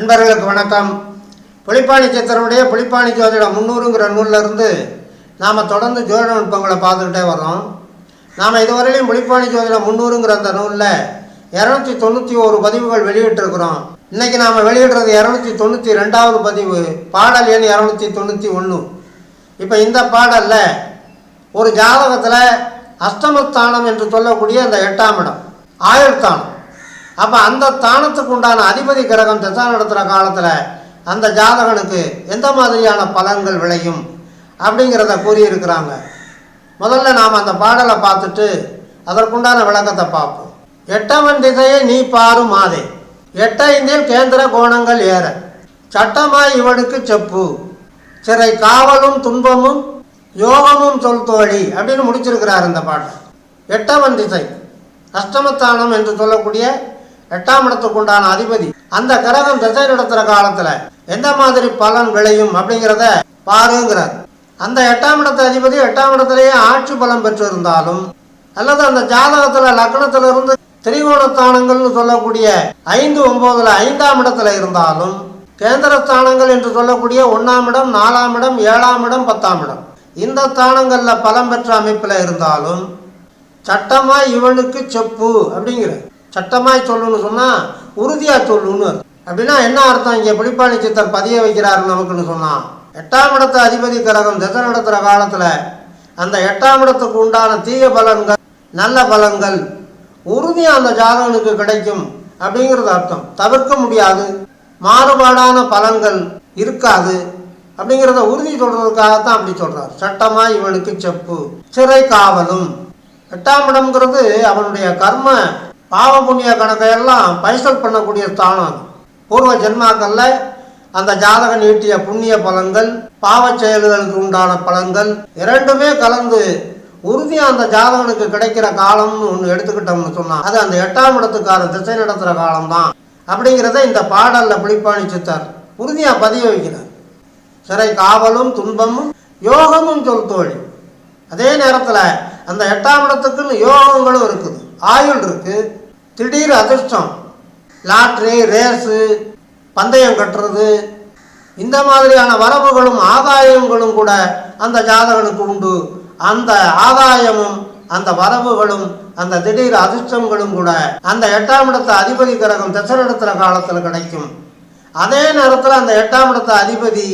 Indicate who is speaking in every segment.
Speaker 1: நண்பர்களுக்கு வணக்கம். புளிப்பாணி சித்தருடைய புளிப்பாணி ஜோதிடம் முந்நூறுங்கிற நூல்ல இருந்து நாம் தொடர்ந்து ஜோதிட நுட்பங்களை பார்த்துக்கிட்டே வரோம் நாம் இதுவரையிலும் புளிப்பாணி ஜோதிடம் முந்நூறுங்கிற அந்த நூலில் இரநூத்தி தொண்ணூற்றி ஒரு பதிவுகள் வெளியிட்டிருக்கிறோம். இன்றைக்கி நாம் வெளியிடுறது இரநூத்தி தொண்ணூற்றி ரெண்டாவது பதிவு பாடல் எண் இரநூத்தி தொண்ணூற்றி ஒன்று இப்போ இந்த பாடலில் ஒரு ஜாதகத்தில் அஷ்டமஸ்தானம் என்று சொல்லக்கூடிய அந்த எட்டாம் இடம் ஆயுள்தானம். அப்போ அந்த தானத்துக்கு உண்டான அதிபதி கிரகம் திசா நடத்துகிற காலத்தில் அந்த ஜாதகனுக்கு எந்த மாதிரியான பலன்கள் விளையும் அப்படிங்கிறத கூறியிருக்கிறாங்க. முதல்ல நாம் அந்த பாடலை பார்த்துட்டு அதற்குண்டான விளக்கத்தை பார்ப்போம். எட்டவன் திசையை நீ பாரு மாதே. எட்டைந்தில் கேந்திர கோணங்கள் ஏற. சட்டமாய் இவனுக்கு செப்பு. சிறை காவலும் துன்பமும் யோகமும் சொல் தோழி அப்படின்னு முடிச்சிருக்கிறார் இந்த பாட்டை எட்டவன் திசை. அஷ்டமஸ்தானம் என்று சொல்லக்கூடிய எட்டாம் இடத்துக்கு உண்டான அதிபதி. அந்த கிரகம் திசை நடத்துகிற காலத்தில் எந்த மாதிரி பலன் விளையும் அப்படிங்கிறத பாருங்கிறார். அந்த எட்டாம் இடத்து அதிபதி எட்டாம் இடத்திலேயே ஆட்சி பலம் பெற்றிருந்தாலும் அல்லது அந்த ஜாதகத்தில் லக்னத்துல இருந்து திரிகோணஸ்தானங்கள்னு சொல்லக்கூடிய ஐந்து ஒன்பதுல ஐந்தாம் இடத்துல இருந்தாலும் கேந்திர ஸ்தானங்கள் என்று சொல்லக்கூடிய ஒன்றாம் இடம் நாலாம் இடம் ஏழாம் இடம் பத்தாம் இடம். இந்த ஸ்தானங்களில் பலம் பெற்ற அமைப்பில் இருந்தாலும் சட்டமாக இவனுக்கு செப்பு அப்படிங்கிற சட்டமாய் சொல்லுன்னு சொன்னால் உறுதியாக சொல்லுன்னு அப்படின்னா என்ன அர்த்தம்? இங்கே பிடிப்பாணி சித்தர் பதிய வைக்கிறாரு நமக்குன்னு சொன்னான் எட்டாம் இடத்து அதிபதி கிரகம் திசை நடத்துகிற காலத்தில் அந்த எட்டாம் இடத்துக்கு உண்டான தீய பலன்கள் நல்ல பலன்கள் உறுதியாக அந்த ஜாதகனுக்கு கிடைக்கும் அப்படிங்கிறது அர்த்தம். தவிர்க்க முடியாது. மாறுபாடான பலன்கள் இருக்காது. அப்படிங்கிறத உறுதி சொல்றதுக்காகத்தான் அப்படி சொல்றார். சட்டமா இவனுக்கு செப்பு சிறை காவலும். எட்டாம் இடம்ங்கிறது அவனுடைய கர்ம பாவ புண்ணிய கணக்கையெல்லாம் பைசல் பண்ணக்கூடிய ஸ்தானம் அது. பூர்வ ஜென்மாக்கல்ல அந்த ஜாதகன் ஈட்டிய புண்ணிய பலன்கள் பாவச் செயல்களுக்கு உண்டான பலன்கள் இரண்டுமே கலந்து உறுதியாக அந்த ஜாதகனுக்கு கிடைக்கிற காலம்னு ஒன்று எடுத்துக்கிட்டோம்னு சொன்னால் அது அந்த எட்டாம் இடத்துக்கார திசை நடத்துகிற காலம்தான். அப்படிங்கிறத இந்த பாடலில் புளிப்பாணி சித்தர் உறுதியாக பதிய வைக்கிறார். சிறை காவலும் துன்பமும் யோகமும் சொல் தோழி. அதே நேரத்தில் அந்த எட்டாம் இடத்துக்குன்னு யோகங்களும் இருக்குது ஆயுள் இருக்குது திடீர் அதிர்ஷ்டம். லாட்ரி ரேஸு பந்தயம் கட்டுறது. இந்த மாதிரியான வரவுகளும் ஆதாயங்களும் கூட அந்த ஜாதகனுக்கு உண்டு. அந்த ஆதாயமும் அந்த வரவுகளும் அந்த திடீர் அதிர்ஷ்டங்களும் கூட அந்த எட்டாம் இடத்து அதிபதி கிரகம் திசை நடத்துகிற காலத்தில் கிடைக்கும். அதே நேரத்தில் அந்த எட்டாம் இடத்து அதிபதி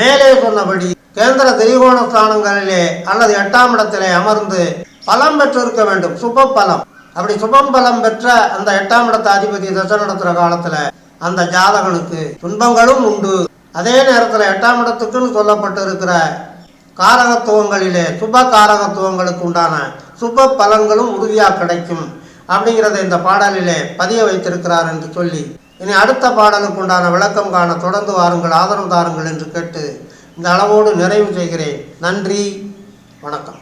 Speaker 1: மேலே சொன்னபடி கேந்திர திரிகோண ஸ்தானங்களிலே அல்லது எட்டாம் இடத்திலே அமர்ந்து பலம் பெற்றிருக்க வேண்டும். சுப பலம். அப்படி சுபம் பலம் பெற்ற அந்த எட்டாம் இடத்த அதிபதி தசை நடத்துகிற காலத்தில் அந்த ஜாதகனுக்கு துன்பங்களும் உண்டு. அதே நேரத்தில் எட்டாம் இடத்துக்குன்னு சொல்லப்பட்டு இருக்கிற காரகத்துவங்களிலே சுப காரகத்துவங்களுக்கு உண்டான சுப பலன்களும் உறுதியாக கிடைக்கும் அப்படிங்கிறத இந்த பாடலிலே பதிய வைத்திருக்கிறார் என்று சொல்லி இனி அடுத்த பாடலுக்கு உண்டான விளக்கம் காண தொடர்ந்து வாருங்கள் ஆதரவு தாருங்கள் என்று கேட்டு இந்த அளவோடு நிறைவு செய்கிறேன். நன்றி வணக்கம்.